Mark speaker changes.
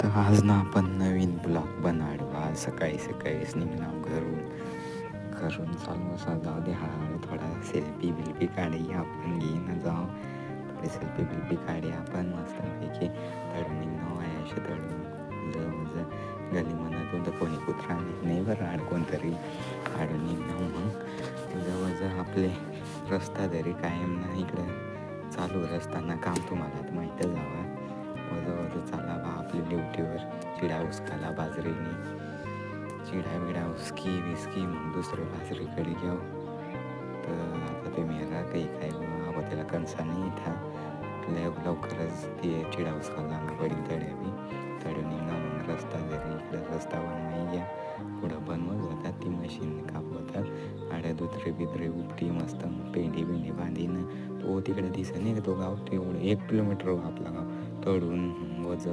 Speaker 1: तर आज ना आपण नवीन ब्लॉग बनाडवा सकाळी सकाळीच निघणार घरून घरून चालू असा. जाऊ दे हळूहळू थोडा सेल्फी बिल्फी काढी आपण घेईन जाऊ. थोडी सेल्फी बिल्फी काढी आपण मस्तपैकी. तळून निघणं असे तळून जवळ गली मनातून तर कोणी कुत्रा आणत नाही बरं आड कोणतरी काढून निघणं मग जवळजवळ आपले रस्ता तरी कायम ना इकडं चालू रस्ताना काम तुम्हाला तर माहीतच हवं. ड्युटीवर. चिडा उसकाला बाजरीने. चिडा बिडा उचकी विस्की मग दुसरं बाजरीकडे घेऊ तर आता तुम्ही मेरा काही काय बाबा त्याला कणसा नाही इथं. लव लवकरच ते चिडा उसकाला जाणं पडेल तड्याबी तडून निघणं रस्ता जरी इकडे रस्ता नाही घ्या पुढं बनवत जातात ती मशीन कापवतात. आड्या दुसरे बिदरे उपटी मस्त पेंडी बिंडी बांधीन. तो तिकडे दिसत नाही का तो गाव? तेवढं एक किलोमीटर आपला गाव. तडून